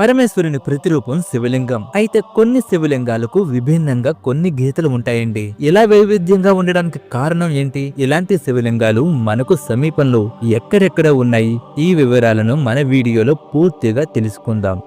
పరమేశ్వరుని ప్రతిరూపం శివలింగం. అయితే కొన్ని శివలింగాలకు విభిన్నంగా కొన్ని గీతలు ఉంటాయండి. ఇలా వైవిధ్యంగా ఉండడానికి కారణం ఏంటి? ఇలాంటి శివలింగాలు మనకు సమీపంలో ఎక్కడెక్కడ ఉన్నాయి? ఈ వివరాలను మన వీడియోలో పూర్తిగా తెలుసుకుందాం.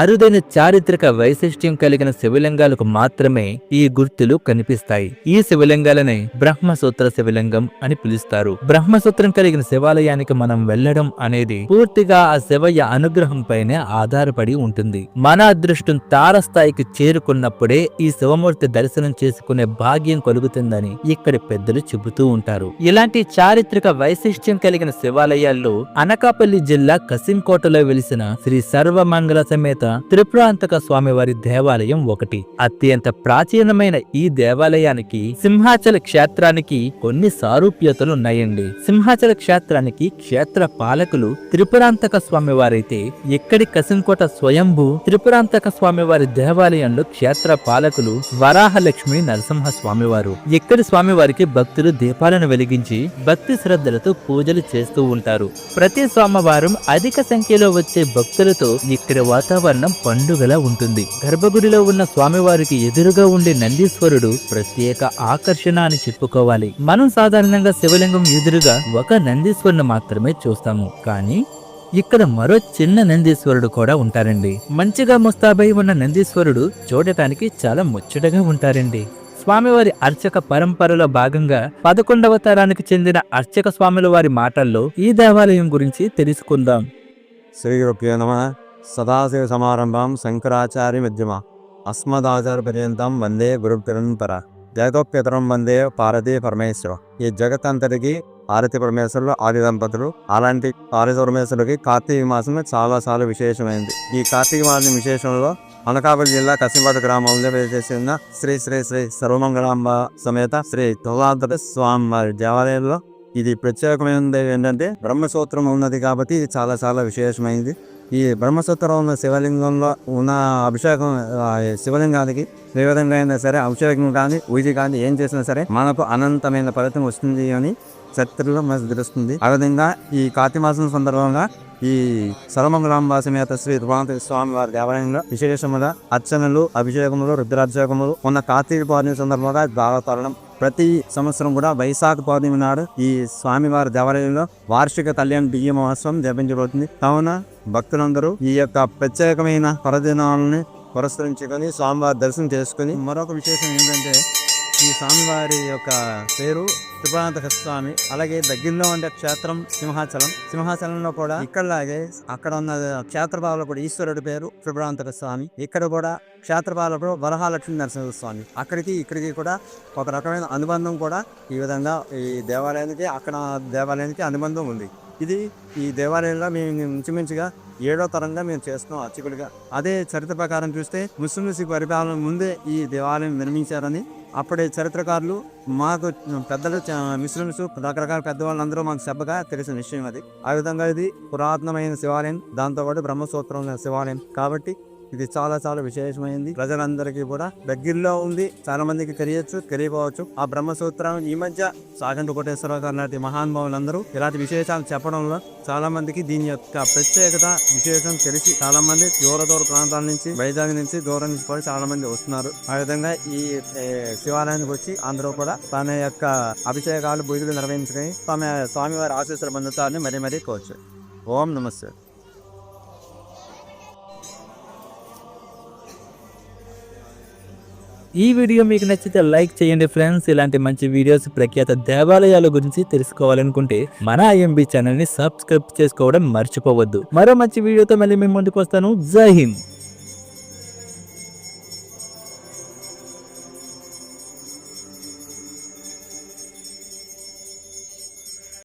అరుదైన చారిత్రక వైశిష్ట్యం కలిగిన శివలింగాలకు మాత్రమే ఈ గుర్తులు కనిపిస్తాయి. ఈ శివలింగాలనే బ్రహ్మసూత్ర శివలింగం అని పిలుస్తారు. బ్రహ్మసూత్రం కలిగిన శివాలయానికి మనం వెళ్ళడం అనేది పూర్తిగా ఆ శివయ్య అనుగ్రహం పైనే ఆధారపడి ఉంటుంది. మన అదృష్టం తారస్థాయికి చేరుకున్నప్పుడే ఈ శివమూర్తి దర్శనం చేసుకునే భాగ్యం కలుగుతుందని ఇక్కడి పెద్దలు చెబుతూ ఉంటారు. ఇలాంటి చారిత్రక వైశిష్ట్యం కలిగిన శివాలయాల్లో అనకాపల్లి జిల్లా కసింకోటలో వెలిసిన శ్రీ సర్వమంగళ సమేత త్రిపురాంతక స్వామివారి దేవాలయం ఒకటి. అత్యంత ప్రాచీనమైన ఈ దేవాలయానికి సింహాచల క్షేత్రానికి కొన్ని సారూప్యతలు ఉన్నాయండి సింహాచల క్షేత్రానికి క్షేత్ర పాలకులు త్రిపురాంతక స్వామివారైతే ఇక్కడి కసింకోట స్వయంభూ త్రిపురాంతక స్వామివారి దేవాలయంలో క్షేత్ర పాలకులు వరాహలక్ష్మి నరసింహ స్వామివారు. ఇక్కడి స్వామివారికి భక్తులు దీపాలను వెలిగించి భక్తి శ్రద్ధలతో పూజలు చేస్తూ ఉంటారు. ప్రతి సోమవారం అధిక సంఖ్యలో వచ్చే భక్తులతో ఇక్కడి వాతావరణం పండుగలా ఉంటుంది. గర్భగుడిలో ఉన్న స్వామివారికి ఎదురుగా ఉండే నందీశ్వరుడు ప్రత్యేక ఆకర్షణ అని చెప్పుకోవాలి. మనం సాధారణంగా శివలింగం ఎదురుగా ఒక నందీశ్వరుని మాత్రమే చూస్తాము. కానీ ఇక్కడ మరో చిన్న నందీశ్వరుడు కూడా ఉంటారండి. మంచిగా ముస్తాబై ఉన్న నందీశ్వరుడు చూడటానికి చాలా ముచ్చటగా ఉంటారండి. స్వామివారి అర్చక పరంపరలో భాగంగా పదకొండవ తరానికి చెందిన అర్చక స్వాముల వారి మాటల్లో ఈ దేవాలయం గురించి తెలుసుకుందాం. శ్రీ నమ. సదాశివ సమారంభం శంకరాచార్య మధ్యమ అస్మదాచార్య పర్యంతం వందే గురు పరంపర జగతోప్యతరం వందే పార్వతీ పరమేశ్వర ఈ జగత్ అంతటికి పార్వతీ పరమేశ్వరులు ఆది దంపతులు అలాంటి పార్వతీ పరమేశ్వరుడికి కార్తీక మాసం చాలా చాలా విశేషమైంది. ఈ కార్తీక మాసం విశేషంలో అనకాపల్లి జిల్లా కసింపాట గ్రామంలో వేసేసిన శ్రీ శ్రీ శ్రీ సర్వమంగళాంబ సమేత శ్రీ తులాంతర స్వామి వారి దేవాలయంలో ఇది ప్రత్యేకమైనది ఏంటంటే బ్రహ్మసూత్రం ఉన్నది కాబట్టి ఇది చాలా చాలా విశేషమైంది. ఈ బ్రహ్మసూత్రం ఉన్న శివలింగంలో ఉన్న అభిషేకం శివలింగానికి ఏ విధంగా అయినా సరే అభిషేకం కానీ పూజ కానీ ఏం చేసినా సరే మనకు అనంతమైన ఫలితం వస్తుంది అని చరిత్రలో మనకు తెలుస్తుంది. ఆ విధంగా ఈ కార్తీమాసం సందర్భంగా ఈ సర్వమంగళాంబ సమేత శ్రీ రుమాంత స్వామి వారి దేవాలయంలో విశేషముగా అర్చనలు అభిషేకములు రుద్రాభిషేకములు ఉన్న కార్తీక పౌర్ణమి సందర్భంగా భాగతరణం ప్రతి సంవత్సరం కూడా వైశాఖ పౌర్ణమి నాడు ఈ స్వామివారి దేవాలయంలో వార్షిక కళ్యాణ బియ్య మహోత్సవం జపించబడుతుంది కావున భక్తులందరూ ఈ యొక్క ప్రత్యేకమైన పరదినాలని పురస్కరించుకొని స్వామివారి దర్శనం చేసుకుని మరొక విశేషం ఏంటంటే ఈ స్వామివారి యొక్క పేరు త్రిపురాంతక స్వామి అలాగే దగ్గరలో ఉండే క్షేత్రం సింహాచలం. సింహాచలంలో కూడా ఇక్కడలాగే అక్కడ ఉన్న క్షేత్రపాలలో కూడా ఈశ్వరుడి పేరు త్రిపురాంతక స్వామి ఇక్కడ కూడా క్షేత్రపాలకుడు వరహాలక్ష్మి నరసింహ స్వామి అక్కడికి ఇక్కడికి కూడా ఒక రకమైన అనుబంధం కూడా ఈ విధంగా ఈ దేవాలయానికి అక్కడ దేవాలయానికి అనుబంధం ఉంది. ఇది ఈ దేవాలయంలో మేము ఇంచుమించుగా ఏడో తరంగా మేము చేస్తున్నాం అర్చకుడిగా. అదే చరిత్ర ప్రకారం చూస్తే ముస్లింస్ పరిపాలన ముందే ఈ దేవాలయం నిర్మించారని అప్పుడే చరిత్రకారులు మాకు పెద్దలు ముస్లిమ్స్ రకరకాల రకరకాల పెద్దవాళ్ళందరూ మాకు చెప్పగా తెలిసిన విషయం అది. ఆ విధంగా ఇది పురాతనమైన శివాలయం దాంతోపాటు బ్రహ్మసూత్రం శివాలయం. కాబట్టి ఇది చాలా చాలా విశేషమైంది. ప్రజలందరికీ కూడా దగ్గరలో ఉంది. చాలా మందికి తెలియచ్చు తెలియపోవచ్చు ఆ బ్రహ్మసూత్రం ఈ మధ్య సాగంటి కోటేశ్వరరావు గారు లాంటి మహానుభావులందరూ ఇలాంటి విశేషాలు చెప్పడంలో చాలా మందికి దీని యొక్క ప్రత్యేకత విశేషం తెలిసి చాలా మంది దూర దూర ప్రాంతాల నుంచి వైజాగ్ నుంచి దూరం నుంచి కూడా చాలా మంది వస్తున్నారు. ఆ విధంగా ఈ శివాలయానికి వచ్చి అందరూ కూడా తన యొక్క అభిషేకాలు పూజలు నిర్వహించుకొని తమ స్వామివారి ఆశీస్సులు పొందుతారని మరీ మరీ కోవచ్చు ఓం నమస్తే ఈ వీడియో మీకు నచ్చితే లైక్ చేయండి ఫ్రెండ్స్. ఇలాంటి మంచి వీడియోస్ ప్రఖ్యాత దేవాలయాల గురించి తెలుసుకోవాలనుకుంటే మన ఐఎంబి ఛానల్ని సబ్స్క్రైబ్ చేసుకోవడం మర్చిపోవద్దు. మరో మంచి వీడియోతో మళ్ళీ మేము ముందుకు వస్తాను. జై హింద్.